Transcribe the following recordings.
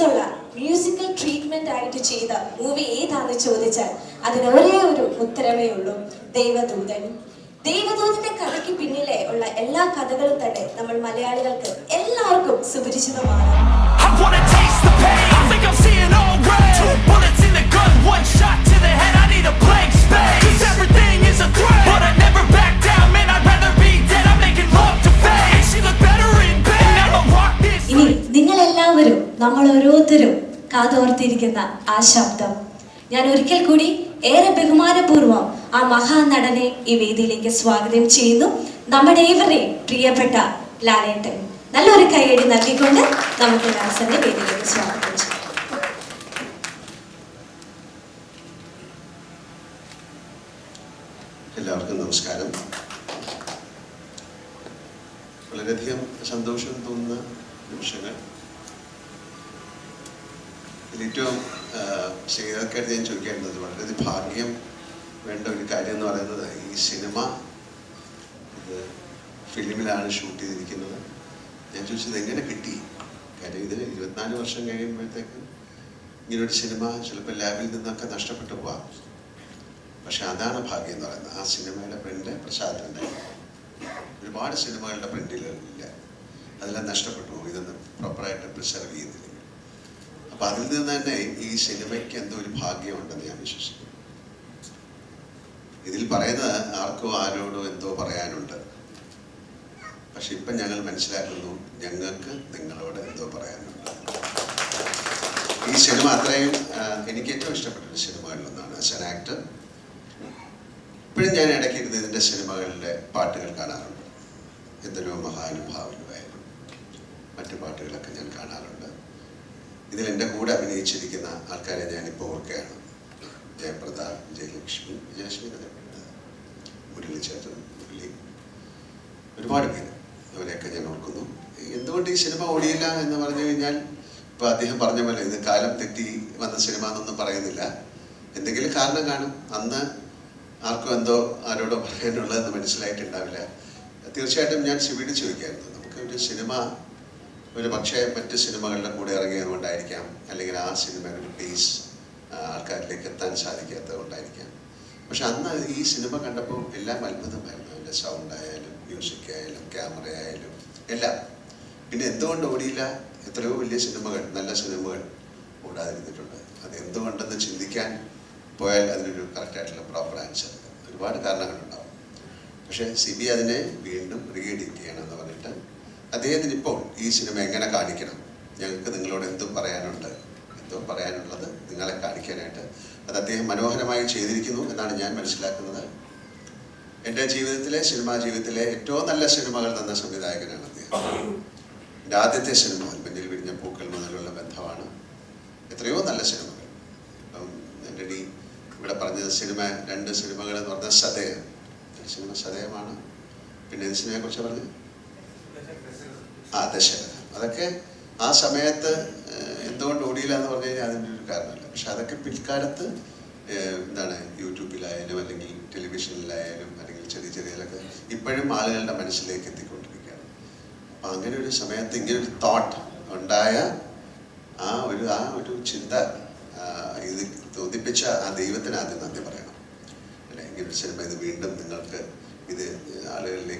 Fan ഉള്ള musical treatment ആയിട്ട് ചെയ്ത മൂവി ഏതാണെന്ന് ചോദിച്ചാൽ അതിന് ഒരേ ഒരു ഉത്തരവേ ഉള്ളൂ ദൈവദൂതൻ. ദൈവദൂതന്റെ കഥയ്ക്ക് പിന്നിലെ ഉള്ള എല്ലാ കഥകളും തന്നെ നമ്മൾ മലയാളികൾക്ക് എല്ലാവർക്കും സുപരിചിതമാണ്. നമ്മൾ ഓരോരുത്തരും കാതോർത്തിരിക്കുന്ന ആ ശബ്ദം. ഞാൻ ഒരിക്കൽ കൂടി ഏറെ ബഹുമാനപൂർവം ആ മഹാനടനെ ഈ വേദിയിലേക്ക് സ്വാഗതം ചെയ്യുന്നു. നമ്മുടെ ഏവരെയും പ്രിയപ്പെട്ട ലാലേട്ടൻ. നല്ലൊരു കൈയടി നൽകിക്കൊണ്ട് നമുക്ക് ലാസന്റെ വേദിയിലേക്ക് സ്വാഗതം ചെയ്യാം. എല്ലാവർക്കും നമസ്കാരം. വളരെയധികം സന്തോഷം തോന്നുന്ന നിമിഷങ്ങൾ. ഇതിലേറ്റവും ശ്രീകാർക്കായിട്ട് ഞാൻ ചോദിക്കേണ്ടത് വളരെ ഭാഗ്യം വേണ്ട ഒരു കാര്യം എന്ന് പറയുന്നത് ഈ സിനിമ ഇത് ഫിലിമിലാണ് ഷൂട്ട് ചെയ്തിരിക്കുന്നത്. ഞാൻ ചോദിച്ചത് എങ്ങനെ കിട്ടി? കാര്യം ഇത് ഇരുപത്തിനാല് വർഷം കഴിയുമ്പോഴത്തേക്കും ഇങ്ങനൊരു സിനിമ ചിലപ്പോൾ ലാബിൽ നിന്നൊക്കെ നഷ്ടപ്പെട്ടു പോവാം. പക്ഷെ അതാണ് ഭാഗ്യം എന്ന് പറയുന്നത്. ആ സിനിമയുടെ പ്രിന്റ് പ്രസാദിന്റെ ഒരുപാട് സിനിമകളുടെ പ്രിന്റിലില്ല അതെല്ലാം നഷ്ടപ്പെട്ടു ഇതൊന്നും പ്രോപ്പറായിട്ട് പ്രിസർവ് ചെയ്യുന്നില്ലെങ്കിൽ അപ്പൊ അതിൽ നിന്ന് തന്നെ ഈ സിനിമയ്ക്ക് എന്തോ ഒരു ഭാഗ്യമുണ്ടെന്ന് ഞാൻ വിശ്വസിക്കുന്നു. ഇതിൽ പറയുന്നത് ആർക്കോ ആരോടോ എന്തോ പറയാനുണ്ട്. പക്ഷെ ഇപ്പം ഞങ്ങൾ മനസ്സിലാക്കുന്നു ഞങ്ങൾക്ക് നിങ്ങളോട് എന്തോ പറയാനുണ്ട്. ഈ സിനിമ അത്രയും എനിക്ക് ഏറ്റവും ഇഷ്ടപ്പെട്ട ഒരു സിനിമകളിലൊന്നാണ് ആസ് ആക്ടർ ഇപ്പോഴും ഞാൻ ഇടയ്ക്ക് ഇരുന്ന് ഇതിന്റെ സിനിമകളിലെ പാട്ടുകൾ കാണാറുണ്ട്. എന്തൊരു മഹാനുഭാവനുമായാലും മറ്റു പാട്ടുകളൊക്കെ ഞാൻ കാണാറുണ്ട്. ഇതിൽ എന്റെ കൂടെ അഭിനയിച്ചിരിക്കുന്ന ആൾക്കാരെ ഞാനിപ്പോൾ ഓർക്കുകയാണ്. ജയപ്രദ വിജയലക്ഷ്മി വിജയലക്ഷ്മി മുരളിച്ചേട്ടൻ മുരളി. ഒരുപാട് പേര് അവരെയൊക്കെ ഞാൻ ഓർക്കുന്നു. എന്തുകൊണ്ട് ഈ സിനിമ ഓടിയില്ല എന്ന് പറഞ്ഞു കഴിഞ്ഞാൽ ഇപ്പൊ അദ്ദേഹം പറഞ്ഞ പോലെ ഇത് കാലം തെറ്റി വന്ന സിനിമ എന്നൊന്നും പറയുന്നില്ല. എന്തെങ്കിലും കാരണം കാണും. അന്ന് ആർക്കും എന്തോ ആരോടോ പറയാനുള്ളതെന്ന് മനസ്സിലായിട്ടുണ്ടാവില്ല. തീർച്ചയായിട്ടും ഞാൻ ശിവീട് ചോദിക്കായിരുന്നു. നമുക്ക് ഒരു സിനിമ ഒരു പക്ഷേ മറ്റ് സിനിമകളുടെ കൂടെ ഇറങ്ങിയത് കൊണ്ടായിരിക്കാം അല്ലെങ്കിൽ ആ സിനിമയുടെ പേസ് ആൾക്കാരിലേക്ക് എത്താൻ സാധിക്കാത്തത് കൊണ്ടായിരിക്കാം പക്ഷെ അന്ന് ഈ സിനിമ കണ്ടപ്പോൾ എല്ലാം അത്ഭുതമായിരുന്നു. അതിന്റെ സൗണ്ട് ആയാലും മ്യൂസിക് ആയാലും ക്യാമറ ആയാലും എല്ലാം. പിന്നെ എന്തുകൊണ്ട് ഓടിയില്ല? എത്രയോ വലിയ സിനിമകൾ നല്ല സിനിമകൾ ഓടാതിരുന്നിട്ടുണ്ട്. അത് എന്തുകൊണ്ടെന്ന് ചിന്തിക്കാൻ പോയാൽ അതിനൊരു കറക്റ്റായിട്ടുള്ള പ്രോപ്പർ ആൻസർ ഒരുപാട് കാരണങ്ങളുണ്ടാവും. പക്ഷേ സി ബി അതിനെ വീണ്ടും റീഎഡിറ്റ് ചെയ്യണമെന്ന് പറഞ്ഞിട്ട് അദ്ദേഹത്തിന് ഇപ്പോൾ ഈ സിനിമ എങ്ങനെ കാണിക്കണം? ഞങ്ങൾക്ക് നിങ്ങളോട് എന്തും പറയാനുണ്ട്. എന്തും പറയാനുള്ളത് നിങ്ങളെ കാണിക്കാനായിട്ട്. അത് അദ്ദേഹം മനോഹരമായി ചെയ്തിരിക്കുന്നു എന്നാണ് ഞാൻ മനസ്സിലാക്കുന്നത്. എന്റെ ജീവിതത്തിലെ സിനിമാ ജീവിതത്തിലെ ഏറ്റവും നല്ല സിനിമകൾ തന്ന സംവിധായകനാണ് അദ്ദേഹം. എന്റെ ആദ്യത്തെ സിനിമ മുന്നിൽ വിരിഞ്ഞ പൂക്കൾ മുതലുള്ള ബന്ധമാണ്. എത്രയോ നല്ല സിനിമകൾ. എന്റെ ഡി ഇവിടെ പറഞ്ഞത് സിനിമ രണ്ട് സിനിമകൾ എന്ന് പറഞ്ഞാൽ സതയം സിനിമ സദയമാണ്. പിന്നെ ഏത് സിനിമയെ കുറിച്ച് പറഞ്ഞു ആ ദശരഥം അതൊക്കെ ആ സമയത്ത് എന്തുകൊണ്ട് ഓടിയില്ല എന്ന് പറഞ്ഞു കഴിഞ്ഞാൽ അതിന്റെ ഒരു കാരണമില്ല. പക്ഷെ അതൊക്കെ പിൽക്കാലത്ത് എന്താണ് യൂട്യൂബിലായാലും അല്ലെങ്കിൽ ടെലിവിഷനിലായാലും അല്ലെങ്കിൽ ചെറിയ ചെറിയതൊക്കെ ഇപ്പോഴും ആളുകളുടെ മനസ്സിലേക്ക് എത്തിക്കൊണ്ടിരിക്കുകയാണ്. അപ്പം അങ്ങനെ ഒരു സമയത്ത് ഇങ്ങനെ ഒരു തോട്ട് ഉണ്ടായ ആ ഒരു ആ ഒരു ചിന്ത ഇത് തോന്നിപ്പിച്ച ആ ദൈവത്തിന് ആദ്യം നന്ദി പറയണം. അല്ലെ? ഇങ്ങനെ ഒരു സിനിമ ഇത് വീണ്ടും നിങ്ങൾക്ക് ഇത് ആളുകളിലേക്ക്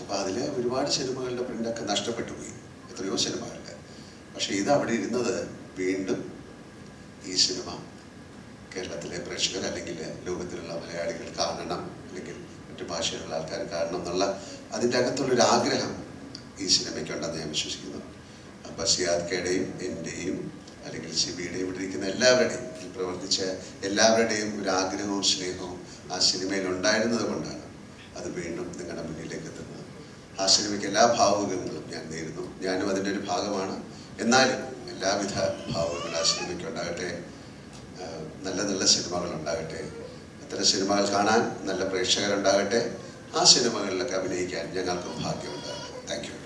അപ്പോൾ അതിൽ ഒരുപാട് സിനിമകളുടെ പ്രിന്റൊക്കെ നഷ്ടപ്പെട്ടു പോയി എത്രയോ സിനിമകളുടെ പക്ഷേ ഇത് അവിടെ ഇരുന്നത് വീണ്ടും ഈ സിനിമ കേരളത്തിലെ പ്രേക്ഷകർ അല്ലെങ്കിൽ ലോകത്തിലുള്ള മലയാളികൾ കാണണം അല്ലെങ്കിൽ മറ്റു ഭാഷയിലുള്ള ആൾക്കാർ കാണണം എന്നുള്ള അതിന്റെ അകത്തുള്ളൊരു ആഗ്രഹം ഈ സിനിമയ്ക്കുണ്ടെന്ന് ഞാൻ വിശ്വസിക്കുന്നു. അപ്പോൾ സിയാദ്ക്കയുടെയും എന്റെയും അല്ലെങ്കിൽ സിബിയുടെയും ഇവിടെ ഇരിക്കുന്ന എല്ലാവരുടെയും പ്രവർത്തിച്ച എല്ലാവരുടെയും ഒരു ആഗ്രഹവും സ്നേഹവും ആ സിനിമയിൽ ഉണ്ടായിരുന്നത് കൊണ്ടാണ് അത് വീണ്ടും നിങ്ങളുടെ മുന്നിലേക്ക് സിനിമയ്ക്ക് എല്ലാ ഭാവുകങ്ങളും ഞാൻ നേരുന്നു. ഞാനും അതിന്റെ ഒരു ഭാഗമാണ്. എന്നാലും എല്ലാവിധ ഭാവുകങ്ങളും ആ സിനിമയ്ക്ക് ഉണ്ടാകട്ടെ നല്ല നല്ല സിനിമകൾ ഉണ്ടാകട്ടെ. അത്തരം സിനിമകൾ കാണാൻ നല്ല പ്രേക്ഷകരുണ്ടാകട്ടെ. ആ സിനിമകളിലൊക്കെ അഭിനയിക്കാൻ ഞങ്ങൾക്കും ഭാഗ്യമുണ്ടാകട്ടെ. Thank you.